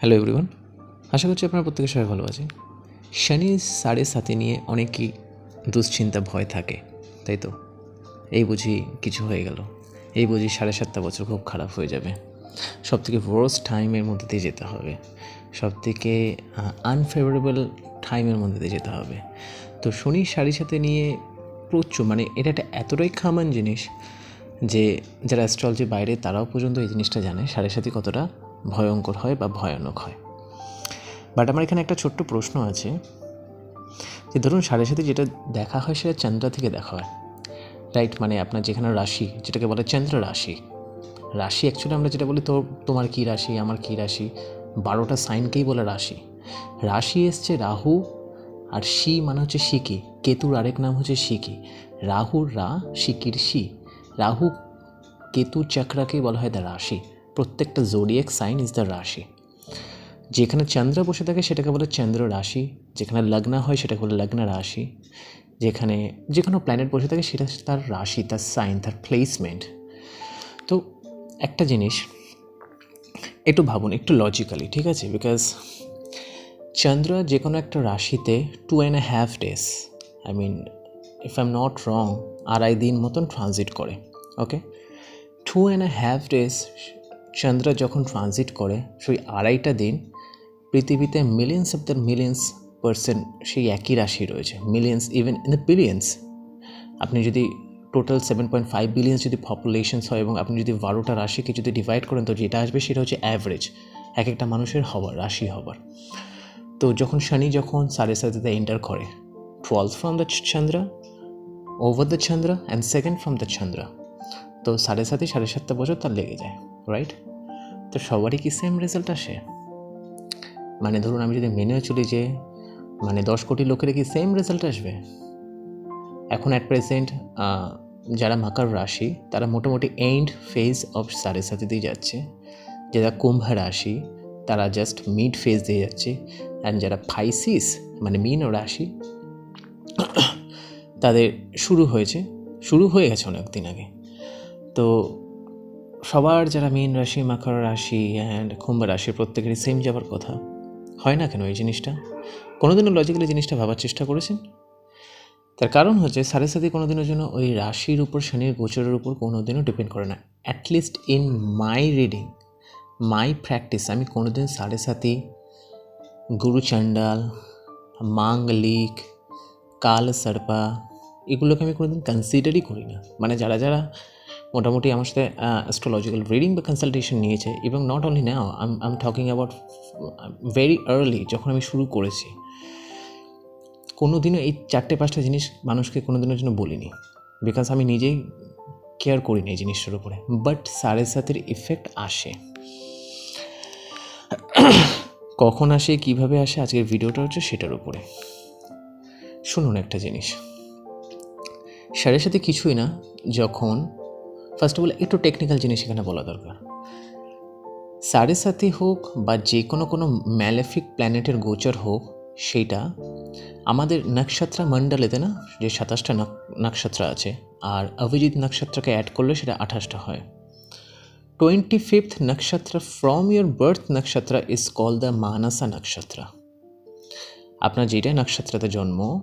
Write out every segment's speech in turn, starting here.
Hello everyone আশা করছি আপনারা প্রত্যেকে সবাই ভালো আছেন। শনি সাড়ে সাথে নিয়ে অনেকই দুশ্চিন্তা, ভয় থাকে, তাই তো? এই বুঝি কিছু হয়ে গেল। এই বুঝি সাড়ে সাতটা বছর খুব খারাপ হয়ে যাবে। সব থেকে ওয়ার্স্ট টাইমের মধ্যে দিয়ে যেতে হবে। সব থেকে আনফেভারেবল টাইমের মধ্যে দিয়ে যেতে হবে। তো শনি সাড়ে সাথে নিয়ে প্রচুর মানে এটা একটা এতটাই খামান জিনিস যে যারা অ্যাস্ট্রোলজি বাইরে তারাও পর্যন্ত এই জিনিসটা জানে সাড়ে সাথে কতটা ভয়ঙ্কর হয় বা ভয়ানক হয়। বাট আমার এখানে একটা ছোট্ট প্রশ্ন আছে যে ধরুন সাড়ে সাথে যেটা দেখা হয় সেটা চন্দ্রা থেকে দেখা হয়। রাইট মানে আপনার যেখানে রাশি, যেটাকে বলে চন্দ্র রাশি। রাশি অ্যাকচুয়ালি আমরা যেটা বলি তো, তোমার কী রাশি, আমার কী রাশি? বারোটা সাইনকেই বলে রাশি। রাশি এসছে রাহু আর শি মানে হচ্ছে শিকি। কেতুর আরেক নাম হচ্ছে শিকি। রাহুর রা, শিকির, শি। রাহু, কেতু, চক্রাকেই বলা হয় দ্য রাশি। প্রত্যেকটা জোডিয়াক সাইন ইজ দ্য রাশি। যেখানে চন্দ্র বসে থাকে সেটাকে বলে চন্দ্র রাশি, যেখানে লগ্ন হয় সেটাকে বলে লগ্ন রাশি, যেখানে যে কোনো প্ল্যানেট বসে থাকে সেটা তার রাশি, তার সাইন তার প্লেসমেন্ট তো একটা জিনিস, একটু ভাবুন, একটু লজিক্যালি ঠিক আছে? বিকজ চন্দ্র যে কোনো একটা রাশিতে two and a half days I mean if I am not wrong আড়াই দিন মতন ট্রানজিট করে okay two and a half days চন্দ্র যখন ট্রানজিট করে, সেই আড়াইটা দিন পৃথিবীতে millions of the millions percent সেই একই রাশি রয়েছে। Millions even in the billions আপনি যদি total seven point five billions যদি পপুলেশনস হয় এবং আপনি যদি বারোটা রাশিকে যদি ডিভাইড করেন, তো যেটা আসবে সেটা হচ্ছে অ্যাভারেজ এক একটা মানুষের হবার রাশি হবার তো যখন শনি যখন সাড়ে সাথে এন্টার করে twelve from the Chandra over the Chandra and second from the Chandra. তো সাড়ে সাথে সাড়ে সাতটা বছর তার লেগে যায়। রাইট তো সবারই কি সেম রেজাল্ট আসে? মানে ধরুন আমি যদি মেনেও চলি যে মানে দশ কোটি লোকের কি সেম রেজাল্ট আসবে? এখন অ্যাট প্রেজেন্ট যারা মাকার রাশি, তারা মোটামুটি এন্ড ফেজ অফ সাড়ে সাথে দিয়ে যাচ্ছে। যারা কুম্ভ রাশি, তারা জাস্ট মিড ফেজ দিয়ে যাচ্ছে। অ্যান্ড যারা ফাইসিস মানে মিন রাশি, তাদের শুরু হয়েছে। শুরু হয়ে গেছে অনেক দিন আগে। তো সবার যারা মীন রাশি মাকর রাশি অ্যান্ড কুম্ভ রাশি, প্রত্যেকেরই সেম যাবার কথা। হয় না কেন এই জিনিসটা? কোনোদিনও লজিক্যালি জিনিসটা ভাবার চেষ্টা করেছেন? তার কারণ হচ্ছে সাড়ে সাথে কোনো দিনের জন্য ওই রাশির উপর, শনির গোচরের উপর কোনো দিনও ডিপেন্ড করে না। At least in my reading my practice আমি কোনো দিন সাড়ে সাথে গুরু চণ্ডাল মাঙ্গলিক কাল সর্পা, এগুলোকে আমি কোনোদিন কনসিডারই করি না। মানে যারা যারা মোটামুটি আমার সাথে অ্যাস্ট্রোলজিক্যাল রিডিং বা কনসালটেশন নিয়েছে এবং not only now um um talking about very early যখন আমি শুরু করেছি। কোনো দিনও এই চারটে পাঁচটা জিনিস মানুষকে কোনো দিনের জন্য বলিনি। বিকজ আমি নিজেই কেয়ার করি করিনি এই জিনিসটার উপরে। বাট সাড়ে সাতের ইফেক্ট আসে। কখন আসে, কীভাবে আসে, আজকের ভিডিওটা হচ্ছে সেটার উপরে। শুনুন একটা জিনিস। সাড়ে সাথে কিছুই না, যখন ফার্স্ট অফ অল একটু টেকনিক্যাল জিনিস এখানে বলা দরকার। সাড়ে সাথে হোক বা যে কোনো কোনো ম্যালেফিক প্ল্যানেটের গোচর হোক সেটা আমাদের নক্ষত্রা মণ্ডলেতে না, যে সাতাশটা নক্ষত্র আছে, আর অভিজিৎ নক্ষত্রকে অ্যাড করলে সেটা আঠাশটা হয়। Twenty fifth nakshatra from your birth nakshatra is call the Manasa nakshatra. আপনার যেটা নক্ষত্রতে জন্ম,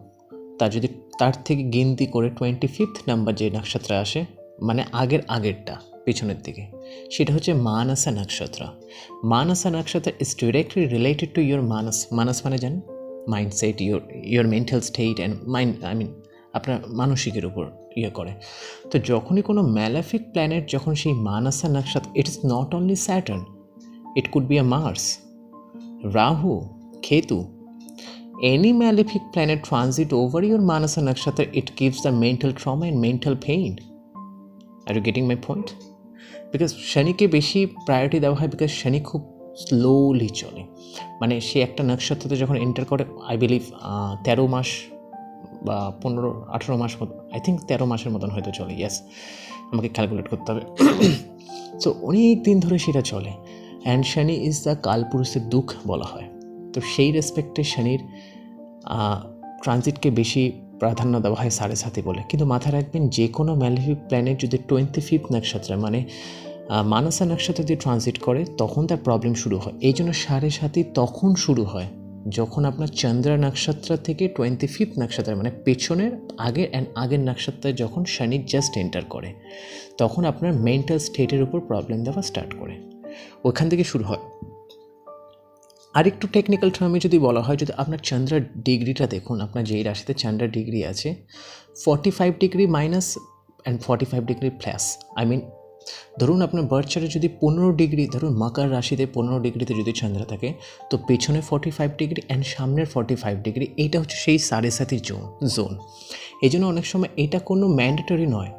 তার যদি, তার থেকে গিনতি করে টোয়েন্টি ফিফথ নাম্বার যে নক্ষত্র আসে মানে আগের আগেরটা পিছনের দিকে। সেটা হচ্ছে Manasa Nakshatra. Manasa Nakshatra is directly related to your manas manas মানে জান mindset your your mental state and mind I mean আপনার মানসিকের উপর ইয়ে করে। তো যখনই কোনো ম্যালাফিক প্ল্যানেট যখন সেই Manasa Nakshatra it is not only Saturn it could be a Mars Rahu Ketu any malefic planet transit over your Manasa Nakshatra, it gives the mental trauma and mental pain. Are you getting my point? Because শনিকে বেশি priority দেওয়া হয় because শনি খুব slowly চলে। মানে সে একটা নক্ষত্রতে যখন enter করে I believe তেরো মাস বা পনেরো, আঠেরো মাস মতো আই থিঙ্ক তেরো মাসের মতন হয়তো চলে ইয়াস আমাকে ক্যালকুলেট করতে হবে। সো অনেক দিন ধরে সেটা চলে। অ্যান্ড শনি ইজ দ্য কালপুরুষের দুঃখ বলা হয়। তো সেই রেসপেক্টে শনির ট্রানজিটকে বেশি প্রাধান্য দেওয়া হয় সাড়ে সাথে বলে। কিন্তু মাথায় রাখবেন যে কোনো ম্যালিফিক প্ল্যানেট যদি টোয়েন্টি ফিফথ নক্ষত্র মানে মানসা নক্ষত্র দিয়ে ট্রানজিট করে, তখন তার প্রবলেম শুরু হয়। এই জন্য সাড়ে সাতই তখন শুরু হয়, যখন আপনার চন্দ্রা নক্ষত্র থেকে টোয়েন্টি ফিফথ নক্ষত্র মানে পেছনের আগের অ্যান্ড আগের নক্ষত্রে যখন শনি জাস্ট এন্টার করে, তখন আপনার মেন্টাল স্টেটের উপর প্রবলেম দেওয়া স্টার্ট করে। ওখান থেকে শুরু হয়। আরেকটু টেকনিক্যাল টার্মে যদি বলা হয়, যদি আপনার চন্দ্রার ডিগ্রিটা দেখুন, আপনার যেই রাশিতে চন্দ্রার ডিগ্রি আছে forty five degree minus and forty five degree plus I mean ধরুন আপনার বার্থ চার্টে যদি পনেরো ডিগ্রি ধরুন মাকার রাশিতে পনেরো ডিগ্রিতে যদি চন্দ্র থাকে, তো পেছনে ফর্টি ফাইভ ডিগ্রি অ্যান্ড সামনের ফর্টি ফাইভ ডিগ্রি এইটা হচ্ছে সেই সাড়ে সাতির জোন জোন এই জন্য অনেক সময় এটা কোনো ম্যান্ডেটরি নয়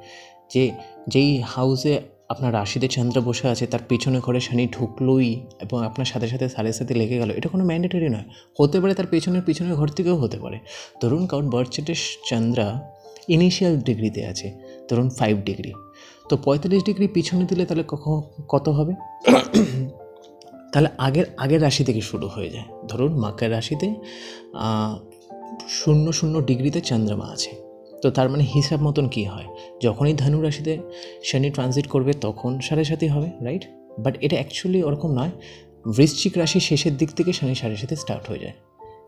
যে, যেই হাউসে আপনার রাশিতে চন্দ্র বসে আছে, তার পেছনে ঘরে শনি ঢুকলোই এবং আপনার সাথে সাথে সাড়ে সাথে লেগে গেল। এটা কোনো ম্যান্ডেটরি নয়। হতে পারে তার পেছনের, পিছনের ঘর থেকেও হতে পারে। ধরুন কারণ বার্থ চার্টে চন্দ্রা ইনিশিয়াল ডিগ্রিতে আছে, ধরুন ফাইভ ডিগ্রি তো পঁয়তাল্লিশ ডিগ্রি পিছনে দিলে তাহলে কখন, কত হবে? তাহলে আগের আগের রাশি থেকে শুরু হয়ে যায়। ধরুন মাকের রাশিতে শূন্য শূন্য ডিগ্রিতে চন্দ্রমা আছে। তো তার মানে হিসাব মতন কী হয়? যখনই ধনু রাশিতে শনি ট্রানজিট করবে, তখন সাড়ে সাথে হবে রাইট বাট এটা অ্যাকচুয়ালি ওরকম নয়। বৃশ্চিক রাশি শেষের দিক থেকে শনি সাড়ে সাথে স্টার্ট হয়ে যায়।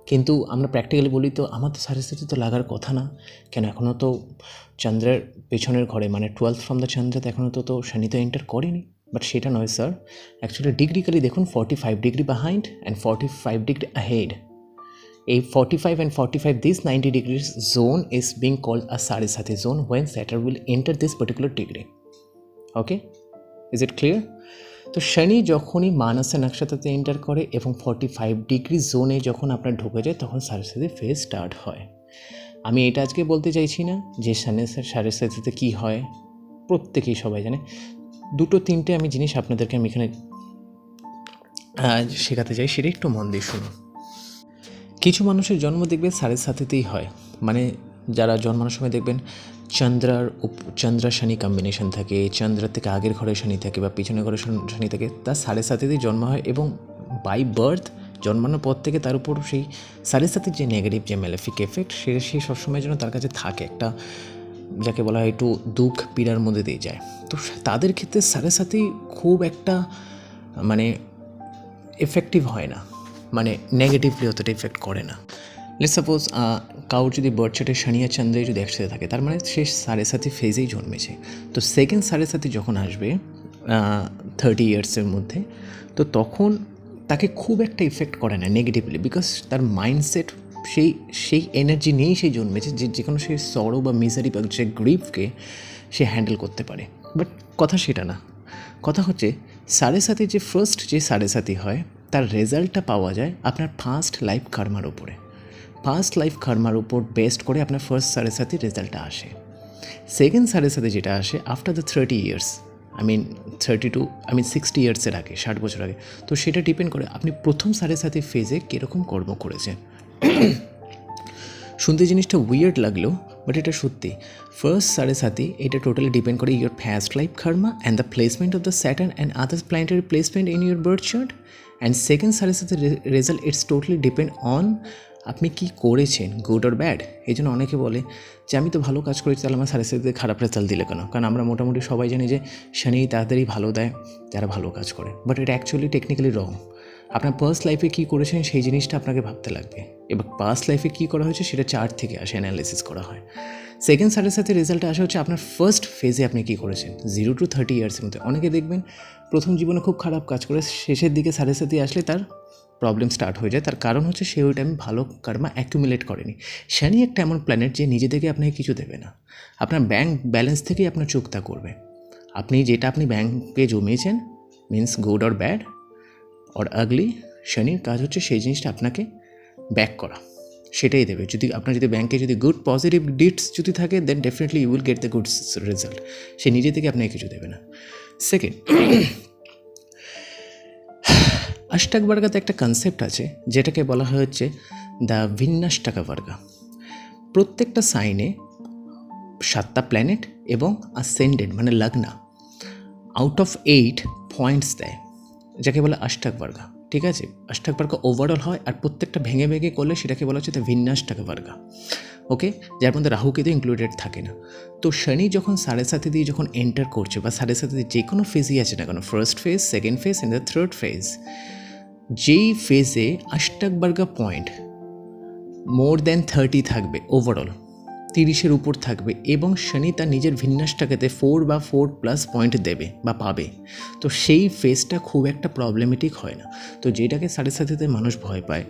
কিন্তু আমরা প্র্যাকটিক্যালি বলি তো, আমার তো সাড়ে সাথে তো লাগার কথা না। কেন এখনও তো চন্দ্রের পেছনের ঘরে মানে টুয়েলভ ফ্রম দ্য চন্দ্রাতে এখনও তো তো শনি তো এন্টার করেনি। বাট সেটা নয় স্যার অ্যাকচুয়ালি ডিগ্রিক্যালি দেখুন forty five degree behind and forty five degree ahead এই forty five and forty five this ninety degrees zone is being called a Sade Sati zone when Saturn will enter this particular degree okay is it clear তো শনি যখনই মানসা নক্ষত্রতে enter করে এবং forty five degree জোনে যখন আপনার ঢুকে যায়, তখন সাথে ফেজ স্টার্ট হয়। আমি এটা আজকে বলতে চাইছি না যে শনি সাড়ে সাথে কী হয়। প্রত্যেকেই সবাই জানে। দুটো, তিনটে আমি জিনিস আপনাদেরকে আমি এখানে শেখাতে চাই, সেটা একটু মন দিয়ে শুনুন। কিছু মানুষের জন্ম দেখবে সাড়ে সাথেতেই হয়। মানে যারা জন্মানোর সময় দেখবেন, চন্দ্রার উপ- চন্দ্রা শনি কম্বিনেশন থাকে চন্দ্রার থেকে আগের ঘরে শনি থাকে বা পিছনের ঘরে শন- থাকে তার সাড়ে সাথেতেই জন্ম হয় এবং বাই বার্থ জন্মানোর পর থেকে তার উপর সেই সাড়ে সাথের যে নেগেটিভ যে ম্যালেফিক এফেক্ট সে সে সবসময়ের জন্য তার কাছে থাকে একটা, যাকে বলা হয় একটু দুঃখ পীড়ার মধ্যে দিয়ে যায়। তো তাদের ক্ষেত্রে সাড়ে সাথেই খুব একটা মানে এফেক্টিভ হয় না। মানে নেগেটিভলি অতটা ইফেক্ট করে না। লেট সাপোজ কাউর যদি বার্থ চার্টে শনি চন্দ্রে যদি একসাথে থাকে, তার মানে সে সাড়ে সাথে ফেজেই জন্মেছে। তো সেকেন্ড সাড়ে সাথে যখন আসবে থার্টি ইয়ার্সের মধ্যে, তো তখন তাকে খুব একটা ইফেক্ট করে না নেগেটিভলি বিকজ তার মাইন্ডসেট সেই সেই এনার্জি নিয়েই সে জন্মেছে যে যে কোনো সেই সরো বা মিজারি বা যে গ্রিফকে সে হ্যান্ডেল করতে পারে। বাট কথা সেটা না। কথা হচ্ছে, সাড়ে সাথে যে ফার্স্ট যে সাড়ে সাথে হয় তার রেজাল্টটা পাওয়া যায় আপনার ফার্স্ট লাইফ কার্মার উপরে। ফার্স্ট লাইফ কার্মার উপর বেস্ট করে আপনার ফার্স্ট সাড়ে সাথে রেজাল্টটা আসে। সেকেন্ড সাড়ে সাথে যেটা আসে after the thirty years I mean thirty two I mean sixty ইয়ার্সের আগে, ষাট বছর আগে, তো সেটা ডিপেন্ড করে আপনি প্রথম সাড়ে সাথে ফেজে কীরকম কর্ম করেছেন। শুনতে জিনিসটা উইয়ার্ড লাগল বাট এটা সত্যি। ফার্স্ট সাড়ে সাথে এটা টোটালি ডিপেন্ড করে your first life karma and the placement of the Saturn and others planetary placement in your birth chart and second Sati result it's totally depend on আপনি কি করেছেন good or bad এই জন্য অনেকে বলে যে, আমি তো ভালো কাজ করেছি, তাহলে আমার সাথে খারাপ রেজাল্ট দিলে কেন? কারণ আমরা মোটামুটি সবাই জানি যে, শনি তাড়াতাড়ি ভালো দেয়, যারা ভালো কাজ করে। বাট এটা অ্যাকচুয়ালি টেকনিক্যালি রং আপনার পাস্ট লাইফে কী করেছেন, সেই জিনিসটা আপনাকে ভাবতে লাগবে। এবার পাস্ট লাইফে কী করা হয়েছে, সেটা চার্ট থেকে আসে অ্যানালিসিস করা হয়। সেকেন্ড সাড়ে সাথে রেজাল্ট আসা হচ্ছে আপনার ফার্স্ট ফেজে আপনি কী করেছেন? জিরো টু থার্টি ইয়ার্সের মধ্যে। অনেকে দেখবেন প্রথম জীবনে খুব খারাপ কাজ করে, শেষের দিকে সাড়ে সাথে আসলে তার প্রবলেম স্টার্ট হয়ে যায়। তার কারণ হচ্ছে সে ওই টাইমে ভালো কার্মা অ্যাকুমুলেট করেনি। শনি একটা এমন প্ল্যানেট যে নিজে থেকে আপনাকে কিছু দেবে না। আপনার ব্যাংক ব্যালেন্স থেকেই আপনার চোখটা করবে। আপনি যেটা আপনি ব্যাংকে জমিয়েছেন means good or bad or ugly শনির কাজ হচ্ছে সেই জিনিসটা আপনাকে ব্যাক করা। সেটাই দেবে। যদি আপনার যদি ব্যাংকে যদি গুড পজিটিভ ডিটস যদি থাকে then definitely you will get the good result সে নিজে থেকে আপনাকে কিছু দেবে না। সেকেন্ড অষ্টাক বার্গাতে একটা কনসেপ্ট আছে, যেটাকে বলা হয় হচ্ছে দ্য ভিন্নাষ্টাকা বার্গা প্রত্যেকটা সাইনে সাতটা প্ল্যানেট এবং আসেন্ডেড মানে লগ্না আউট অফ এইট পয়েন্টস দেয়, যাকে বলে অষ্টাক বর্গা ঠিক আছে? অষ্টাক বর্গা ওভারঅল হয় আর প্রত্যেকটা ভেঙে ভেঙে করলে সেটাকে বলা হচ্ছে দ্য ভিন্নাষ্টাকা বর্গা ওকে যার মধ্যে রাহু কেতু ইনক্লুডেড থাকে না। তো শনি যখন সাড়ে সাথে দিয়ে যখন এন্টার করছে বা সাড়ে সাথে দিয়ে যে কোনো ফেজই আছে না কেন first phase second phase and the third phase যেই ফেজে Ashtakavarga point more than thirty থাকবে ওভারঅল তিরিশের উপর থাকবে এবং শনি তার নিজের ভিন্যাসটাকে ফোর বা ফোর প্লাস পয়েন্ট দেবে বা পাবে। তো সেই ফেজটা খুব একটা প্রবলেমেটিক হয় না। তো যেটাকে সাড়ে সাথেতে মানুষ ভয় পায়,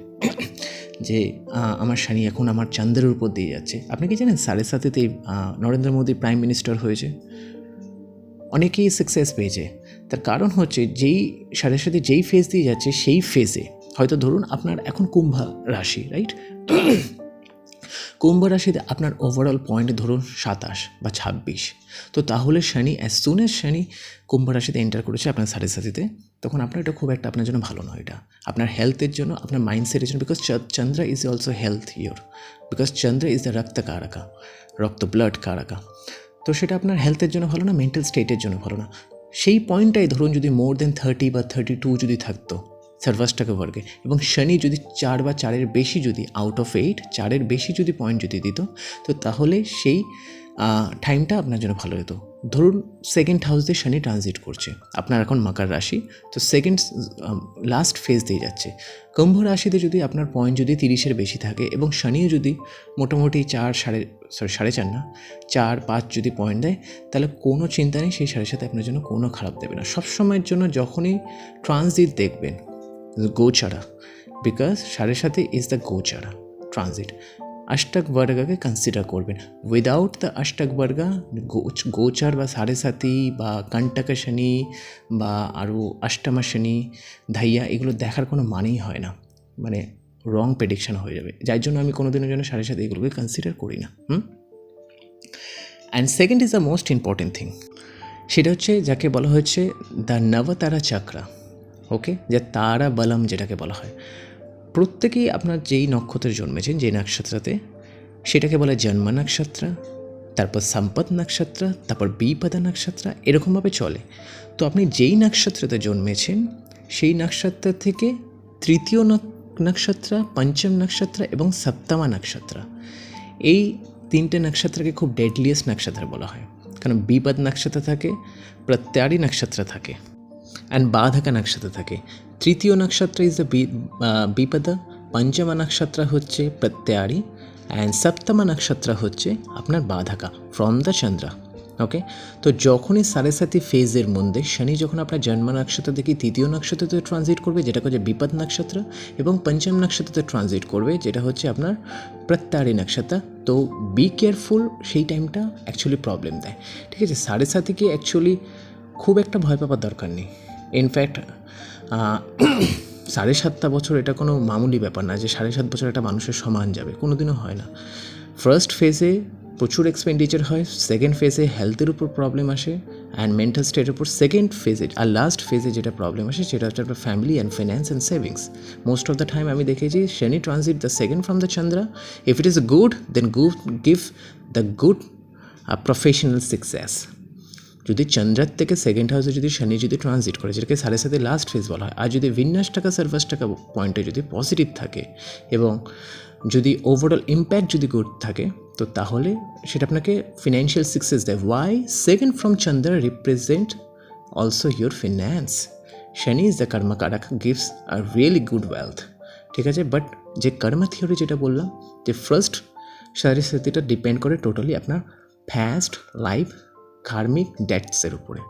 যে আমার শনি এখন আমার চন্দ্রের উপর দিয়ে যাচ্ছে। আপনি কি জানেন সাড়ে সাথেতেই নরেন্দ্র মোদী প্রাইম মিনিস্টার হয়েছে? অনেকেই সাকসেস পেয়েছে। তার কারণ হচ্ছে যেই সাথে সাথে যেই ফেজ দিয়ে যাচ্ছে সেই ফেজে হয়তো ধরুন আপনার এখন কুম্ভা রাশি রাইট কুম্ভ রাশিতে আপনার ওভারঅল পয়েন্ট ধরুন সাতাশ বা ছাব্বিশ। তো তাহলে শনি অ্যাজ সুন এজ শনি কুম্ভ রাশিতে এন্টার করেছে আপনার সাড়ে সাথীতে তখন আপনার এটা খুব একটা আপনার জন্য ভালো নয় এটা। আপনার হেলথের জন্য, আপনার মাইন্ডসেটের জন্য because Chandra is also health your because Chandra is the rakta karaka rakta blood কারাকা তো সেটা আপনার হেলথের জন্য ভালো না মেন্টাল স্টেটের জন্য ভালো না। সেই পয়েন্টটাই ধরুন যদি মোর দেন থার্টি বা থার্টি টু যদি থাকতো সার্ভাসটাকে বর্গে এবং শনি যদি চার বা চারের বেশি যদি আউট অফ এইট চারের বেশি যদি পয়েন্ট যদি দিত, তো তাহলে সেই টাইমটা আপনার জন্য ভালো হতো। ধরুন সেকেন্ড হাউস দিয়ে শনি ট্রানজিট করছে। আপনার এখন মাকার রাশি, তো সেকেন্ড লাস্ট ফেজ দিয়ে যাচ্ছে। কুম্ভ রাশিতে যদি আপনার পয়েন্ট যদি তিরিশের বেশি থাকে এবং শনিও যদি মোটামুটি চার, সাড়ে সরি সাড়ে চার না, চার, পাঁচ যদি পয়েন্ট দেয়, তাহলে কোনো চিন্তা নেই, সেই সাড়ে সাথে আপনার জন্য কোনো খারাপ দেবে না। সবসময়ের জন্য যখনই ট্রানজিট দেখবেন gochara because Sade Sati is the gochara transit অষ্টক বর্গাকে কনসিডার করবেন without the Ashtakavarga gochar বা সাড়ে সাথী বা কণ্টক শনি বা আরও অষ্টমা শনি ধাইয়া এগুলো দেখার কোনো মানেই হয় না মানে রং প্রেডিকশন হয়ে যাবে যার জন্য আমি কোনো দিনের জন্য সাড়ে সাথে এগুলোকে কনসিডার করি না হুম and second is the most important thing সেটা হচ্ছে যাকে বলা হচ্ছে দ্য নবতারা চক্রা ওকে যা তারা বলম যেটাকে বলা হয়। প্রত্যেকেই আপনার যেই নক্ষত্রে জন্মেছেন যে নক্ষত্রতে, সেটাকে বলে জন্ম নক্ষত্র, তারপর সম্পদ নক্ষত্র, তারপর বিপদা নক্ষত্র, এরকমভাবে চলে। তো আপনি যেই নক্ষত্রতে জন্মেছেন, সেই নক্ষত্র থেকে তৃতীয় নক- নক্ষত্র, পঞ্চম নক্ষত্র এবং সপ্তমা নক্ষত্র। এই তিনটে নক্ষত্রকে খুব ডেডলিয়েস্ট নক্ষত্র বলা হয়। কারণ বিপদ নক্ষত্র থাকে প্রত্যারি নক্ষত্র থাকে। অ্যান্ড বাধক নক্ষত্র থাকে তৃতীয় নক্ষত্র ইজ দ্য বিপদ পঞ্চম নক্ষত্র হচ্ছে প্রত্যারি অ্যান্ড সপ্তম নক্ষত্র হচ্ছে আপনার বাধাকা ফ্রম দ্য চন্দ্র ওকে তো যখনই সাড়ে সাতি ফেজের মধ্যে শনি যখন আপনার জন্ম নক্ষত্র থেকে তৃতীয় নক্ষত্রতে ট্রানজিট করবে যেটা হচ্ছে বিপদ নক্ষত্র এবং পঞ্চম নক্ষত্রতে ট্রানজিট করবে যেটা হচ্ছে আপনার প্রত্যারি নক্ষত্র তো বি কেয়ারফুল সেই টাইমটা অ্যাকচুয়ালি প্রবলেম দেয়। ঠিক আছে? সাড়ে সাতিকে অ্যাকচুয়ালি খুব একটা ভয় পাওয়ার দরকার নেই। ইনফ্যাক্ট সাড়ে সাতটা বছর এটা কোনো মামুলি ব্যাপার না যে সাড়ে সাত বছর একটা মানুষের সমান যাবে কোনো দিনও হয় না। ফার্স্ট ফেজে প্রচুর এক্সপেন্ডিচার হয় সেকেন্ড ফেজে হেলথের উপর প্রবলেম আসে অ্যান্ড মেন্টাল স্টেটের উপর সেকেন্ড ফেজে আর লাস্ট ফেজে যেটা প্রবলেম আসে সেটা হচ্ছে আপনার family and finance and savings most of the time আমি দেখেছি, Shani transit the second from the Chandra if it is good then good give the good professional success যদি চন্দ্রার থেকে সেকেন্ড হাউসে যদি শনি যদি ট্রানজিট করে, যেটাকে সাড়ে সাথে লাস্ট ফেজ বলা হয়, আর যদি বিন্যাস টাকা সার্ভাস টাকা পয়েন্টে যদি পজিটিভ থাকে, এবং যদি ওভারঅল ইম্প্যাক্ট যদি গুড থাকে, তো তাহলে সেটা আপনাকে ফিনান্সিয়াল সাকসেস দেয়। Why second from Chandra represent also your finance Shani is the karmakaraka gives R really good wealth ঠিক আছে? বাট যে কর্ম থিওরি যেটা বললাম, যে ফার্স্ট সাড়ে সাথীটা ডিপেন্ড করে টোটালি আপনার ফ্যাস্ট লাইফ কার্মিক ডেটসের উপরে।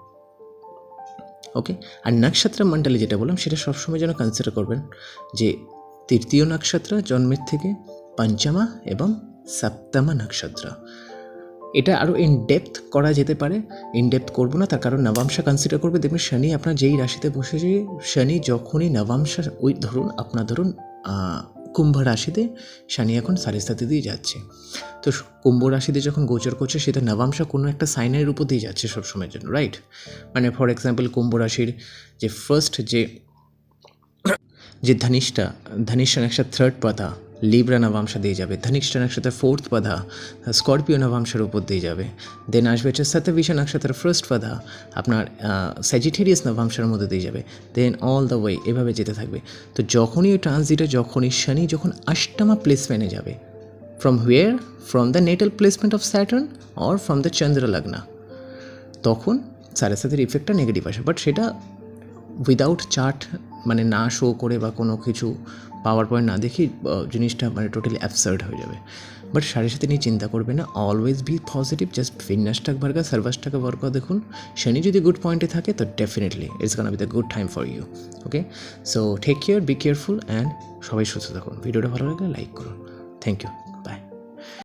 ওকে আর নক্ষত্র মণ্ডলী যেটা বললাম, সেটা সবসময় যেন কনসিডার করবেন যে তৃতীয় নক্ষত্র জন্মের থেকে পঞ্চমা এবং সপ্তমা নক্ষত্র। এটা আরও ইন ডেপথ করা যেতে পারে। ইন ডেপথ করব না, তার কারণ নবাংশা কনসিডার করবে। দেখবেন শনি আপনার যেই রাশিতে বসেছে, শনি যখনই নবাংশা ওই ধরুন, আপনার ধরুন কুম্ভ রাশিতে শনি এখন সাড়ে সাথে দিয়ে যাচ্ছে। তো কুম্ভ রাশিতে যখন গোচর করছে, সেটা নবাংশা কোনো একটা সাইনের উপর দিয়ে যাচ্ছে সবসময়ের জন্য রাইট মানে ফর এক্সাম্পল কুম্ভ রাশির যে ফার্স্ট যে যে ধনিষ্ঠা ধনিষ্ঠা একটা থার্ড পাতা লিব্রা নবাংশা দিয়ে যাবে। ধনিষ্ঠা নক্ষত্রের ফোর্থ পাধা স্করপিও নবাংশের উপর দিয়ে যাবে। দেন আসবে হচ্ছে শতবিশা নক্ষত্রের ফার্স্ট পাধা আপনার স্যাজিটেরিয়াস নবাংশের মধ্যে দিয়ে যাবে। দেন অল দ্য ওয়ে এভাবে যেতে থাকবে। তো যখনই ওই ট্রানজিটে যখনই শনি, যখন আষ্টমা প্লেসমেন্টে যাবে from where from the natal placement of Saturn or from the Chandra Lagna তখন সাড়ে সাতের ইফেক্টটা নেগেটিভ আসে বাট সেটা উইদাউট চার্ট মানে না শো করে বা কোনো কিছু পাওয়ার পয়েন্ট না দেখি জিনিসটা মানে টোটালি অ্যাবসার্ড হয়ে যাবে। বাট সাড়ে সাথে নিয়ে চিন্তা করবে না অলওয়েজ বি পজিটিভ জাস্ট ফিটনেসটাকে ভার্গা সার্ভাসটাকে ভার্গা দেখুন। শনি যদি গুড পয়েন্টে থাকে, তো definitely it's gonna be the good time for you okay so take care be careful and সবাই সুস্থ থাকুন। ভিডিওটা ভালো লাগলে লাইক করুন। Thank you